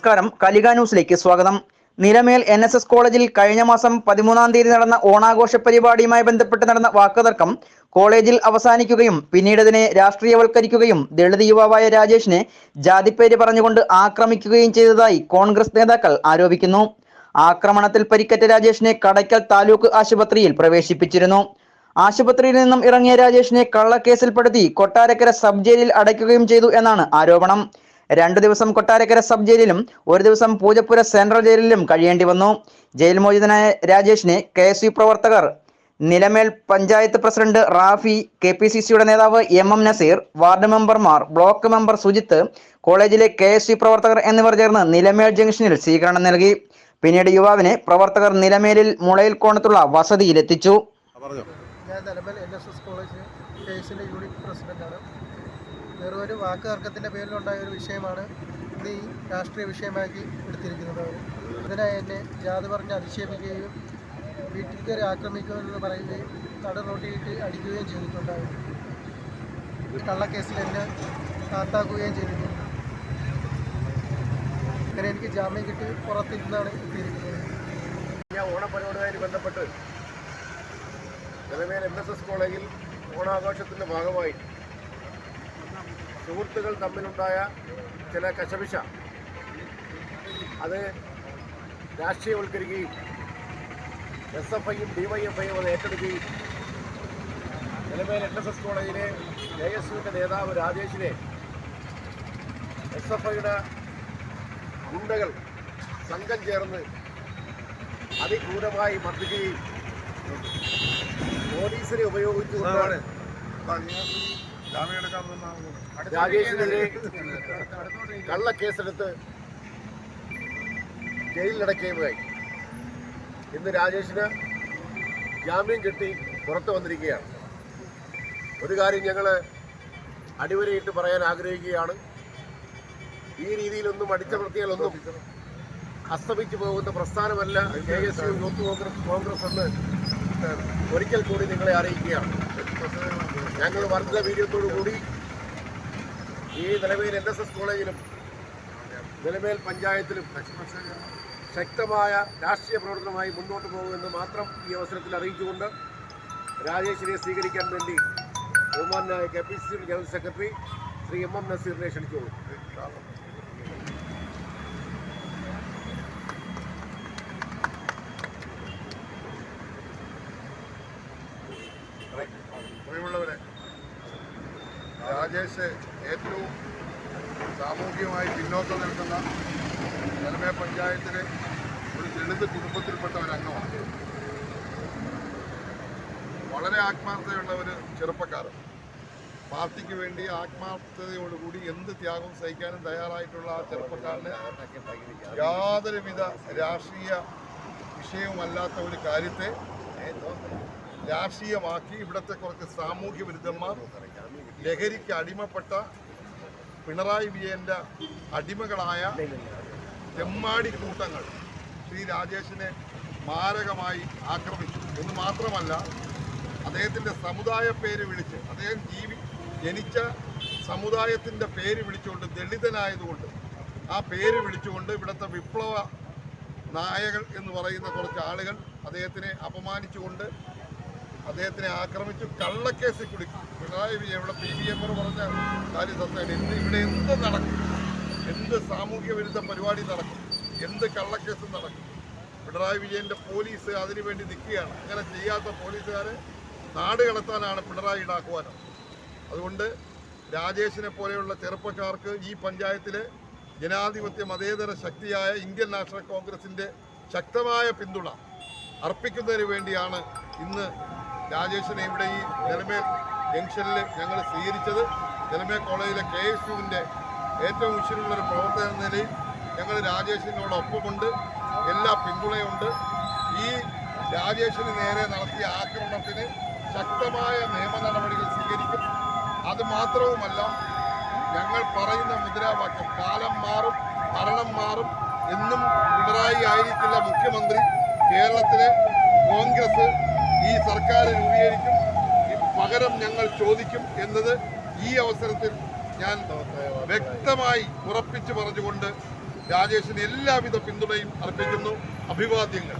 നമസ്കാരം. കലിക ന്യൂസിലേക്ക് സ്വാഗതം. നിലമേൽ എൻ എസ് എസ് കോളേജിൽ കഴിഞ്ഞ മാസം പതിമൂന്നാം തീയതി നടന്ന ഓണാഘോഷ പരിപാടിയുമായി ബന്ധപ്പെട്ട് നടന്ന വാക്കുതർക്കം കോളേജിൽ അവസാനിക്കുകയും പിന്നീട് അതിനെ രാഷ്ട്രീയവൽക്കരിക്കുകയും ദളിത് യുവാവായ രാജേഷിനെ ജാതിപ്പേര് പറഞ്ഞുകൊണ്ട് ആക്രമിക്കുകയും ചെയ്തതായി കോൺഗ്രസ് നേതാക്കൾ ആരോപിക്കുന്നു. ആക്രമണത്തിൽ പരിക്കേറ്റ രാജേഷിനെ കടയ്ക്കൽ താലൂക്ക് ആശുപത്രിയിൽ പ്രവേശിപ്പിച്ചിരുന്നു. ആശുപത്രിയിൽ നിന്നും ഇറങ്ങിയ രാജേഷിനെ കള്ളക്കേസിൽപ്പെടുത്തി കൊട്ടാരക്കര സബ് ജയിലിൽ അടയ്ക്കുകയും ചെയ്തു എന്നാണ് ആരോപണം. രണ്ടു ദിവസം കൊട്ടാരക്കര സബ് ജയിലിലും ഒരു ദിവസം പൂജപ്പുര സെൻട്രൽ ജയിലിലും കഴിയേണ്ടി വന്നു. ജയിൽ മോചിതനായ രാജേഷിനെ കെ എസ് യു പ്രവർത്തകർ Nilamel panchayat president Rafi K P C സിയുടെ നേതാവ് എം എം നസീർ വാർഡ് മെമ്പർമാർ ബ്ലോക്ക് മെമ്പർ സുജിത്ത് കോളേജിലെ കെ എസ് യു പ്രവർത്തകർ എന്നിവർ ചേർന്ന് നിലമേൽ ജംഗ്ഷനിൽ സ്വീകരണം നൽകി. പിന്നീട് യുവാവിനെ പ്രവർത്തകർ നിലമേലിൽ മുളയിൽ കോണത്തുള്ള വസതിയിലെത്തിച്ചു. പറഞ്ഞോ. ഞാൻ Nilamel N S S college കേസിന്റെ യൂണിറ്റ് പ്രസിഡന്റാണ് വെറും ഒരു വാക്ക് തർക്കത്തിന്റെ പേരിലുണ്ടായ ഒരു വിഷയമാണ് ഇന്ന് ഈ രാഷ്ട്രീയ വിഷയമാക്കി എടുത്തിരിക്കുന്നത് അവർ. ഇതിനായി എന്നെ ജാതി പറഞ്ഞ് അധിക്ഷേപിക്കുകയും വീട്ടിൽ കയറി ആക്രമിക്കുമെന്ന് പറയുകയും നട റോട്ടിയിട്ട് അടിക്കുകയും ചെയ്തിട്ടുണ്ടായിരുന്നു കള്ളക്കേസിൽ എന്നെ കാത്താക്കുകയും ചെയ്തിട്ടുണ്ട്. അങ്ങനെ എനിക്ക് ജാമ്യം കിട്ടി പുറത്തിരുന്നാണ് എത്തിയിരിക്കുന്നത് ഞാൻ ഓണപ്പരിപാടിയുമായി ബന്ധപ്പെട്ട് നിലമേൽ എൻ എസ് എസ് കോളേജിൽ ഓണാഘോഷത്തിന്റെ ഭാഗമായി സുഹൃത്തുക്കൾ തമ്മിലുണ്ടായ ചില കശപിശ. അത് രാഷ്ട്രീയവൽക്കരിക്കുകയും എസ് എഫ് ഐയും ഡി വൈ എഫ് ഐയും അത് ഏറ്റെടുക്കുകയും നിലമേൽ എൻ എസ് എസ് കോളേജിലെ കെ എസ് യുവിന്റെ നേതാവ് രാജേഷിനെ എസ് എഫ് ഐയുടെ ഗുണ്ടകൾ സംഘം ചേർന്ന് അതിക്രൂരമായി മർദ്ദിക്കുകയും പോലീസിനെ ഉപയോഗിച്ചുകൊണ്ട് രാജേഷിനെതിരെ കള്ളക്കേസെടുത്ത് ജയിലിലടക്കുകയുമായി ഇന്ന് രാജേഷിന് ജാമ്യം കിട്ടി പുറത്തു വന്നിരിക്കുകയാണ്. ഒരു കാര്യം ഞങ്ങൾ അടിവരയിട്ട് പറയാൻ ആഗ്രഹിക്കുകയാണ്. ഈ രീതിയിലൊന്നും അടിച്ചമർത്തിയാലൊന്നും അസ്തമിച്ചു പോകുന്ന പ്രസ്ഥാനമല്ല K S U youth Congress Congress എന്ന്. ഒരിക്കൽ കൂടി നിങ്ങളെ അറിയിക്കുകയാണ്. ഞങ്ങൾ വർദ്ധിത വീര്യത്തോടു കൂടി ഈ നിലമേൽ എൻ എസ് എസ് കോളേജിലും നിലമേൽ പഞ്ചായത്തിലും ശക്തമായ രാഷ്ട്രീയ പ്രവർത്തനമായി മുന്നോട്ട് പോകുമെന്ന് മാത്രം ഈ അവസരത്തിൽ അറിയിച്ചുകൊണ്ട് രാജേഷിനെ സ്വീകരിക്കാൻ വേണ്ടി ബഹുമാനായ K P C C general secretary Shri M M നസീറിനെ ക്ഷണിച്ചോളൂ പ്രിയമുള്ളവരെ രാജേഷ് ഏറ്റവും സാമൂഹികമായി പിന്നോക്കം നിൽക്കുന്ന നിലമേ പഞ്ചായത്തിലെ ഒരു ദളിത് കുടുംബത്തിൽപ്പെട്ട ഒരു അംഗമാണ് വളരെ ആത്മാർത്ഥതയുള്ള ഒരു ചെറുപ്പക്കാരൻ. പാർട്ടിക്ക് വേണ്ടി ആത്മാർത്ഥതയോടുകൂടി എന്ത് ത്യാഗവും സഹിക്കാനും തയ്യാറായിട്ടുള്ള ആ ചെറുപ്പക്കാരന് യാതൊരുവിധ രാഷ്ട്രീയ വിഷയവുമല്ലാത്ത ഒരു കാര്യത്തെ രാഷ്ട്രീയമാക്കി ഇവിടുത്തെ കുറച്ച് സാമൂഹ്യ വിരുദ്ധന്മാർ ലഹരിക്ക് അടിമപ്പെട്ട പിണറായി വിജയന്റെ അടിമകളായ തെമ്മാടി കൂട്ടങ്ങൾ ശ്രീ രാജേഷിനെ മാരകമായി ആക്രമിച്ചു എന്ന് മാത്രമല്ല അദ്ദേഹത്തിന്റെ സമുദായ പേര് വിളിച്ച് അദ്ദേഹം ജീവി ജനിച്ച സമുദായത്തിന്റെ പേര് വിളിച്ചുകൊണ്ട് ദളിതനായതുകൊണ്ട് ആ പേര് വിളിച്ചുകൊണ്ട് ഇവിടുത്തെ വിപ്ലവ നായകൾ എന്ന് പറയുന്ന കുറച്ച് ആളുകൾ അദ്ദേഹത്തിനെ അപമാനിച്ചുകൊണ്ട് അദ്ദേഹത്തിനെ ആക്രമിച്ചു കള്ളക്കേസിൽ കുടുക്കി പിണറായി വിജയൻ ഇവിടെ പി വി എം പറഞ്ഞ കാര്യം സത്യമാണ് ഇന്ന് ഇവിടെ എന്ത് നടക്കും? എന്ത് സാമൂഹ്യ വിരുദ്ധ പരിപാടി നടക്കും? എന്ത് കള്ളക്കേസും നടക്കും? പിണറായി വിജയന്റെ പോലീസ് അതിനുവേണ്ടി നിൽക്കുകയാണ്. അങ്ങനെ ചെയ്യാത്ത പോലീസുകാരെ നാട് കടത്താനാണ് പിണറായി ആഹ്വാനം അതുകൊണ്ട് രാജേഷിനെ പോലെയുള്ള ചെറുപ്പക്കാർക്ക് ഈ പഞ്ചായത്തിലെ ജനാധിപത്യ മതേതര ശക്തിയായ ഇന്ത്യൻ നാഷണൽ കോൺഗ്രസിന്റെ ശക്തമായ പിന്തുണ അർപ്പിക്കുന്നതിന് വേണ്ടിയാണ് ഇന്ന് രാജേഷിനെ ഇവിടെ ഈ നിലമേൽ ജംഗ്ഷനിൽ ഞങ്ങൾ സ്വീകരിച്ചത് നിലമേൽ കോളേജിലെ കെ എസ് യുവിന്റെ ഏറ്റവും ഉശിരുള്ള ഒരു പ്രവർത്തന എന്ന നിലയിൽ ഞങ്ങൾ രാജേഷിനോടൊപ്പമുണ്ട്. എല്ലാ പിന്തുണയുണ്ട്. ഈ രാജേഷിന് നേരെ നടത്തിയ ആക്രമണത്തിന് ശക്തമായ നിയമ നടപടികൾ സ്വീകരിക്കും. അതുമാത്രവുമല്ല ഞങ്ങൾ പറയുന്ന മുദ്രാവാക്യം കാലം മാറും ഭരണം മാറും എന്നും പിണറായി ആയിരിക്കില്ല മുഖ്യമന്ത്രി. കേരളത്തിലെ കോൺഗ്രസ് ഈ സർക്കാർ രൂപീകരിക്കും പകരം ഞങ്ങൾ ചോദിക്കും എന്നത് ഈ അവസരത്തിൽ ഞാൻ വ്യക്തമായി ഉറപ്പിച്ചു പറഞ്ഞുകൊണ്ട് രാജേഷിന് എല്ലാവിധ പിന്തുണയും അർപ്പിക്കുന്നു. അഭിവാദ്യങ്ങൾ.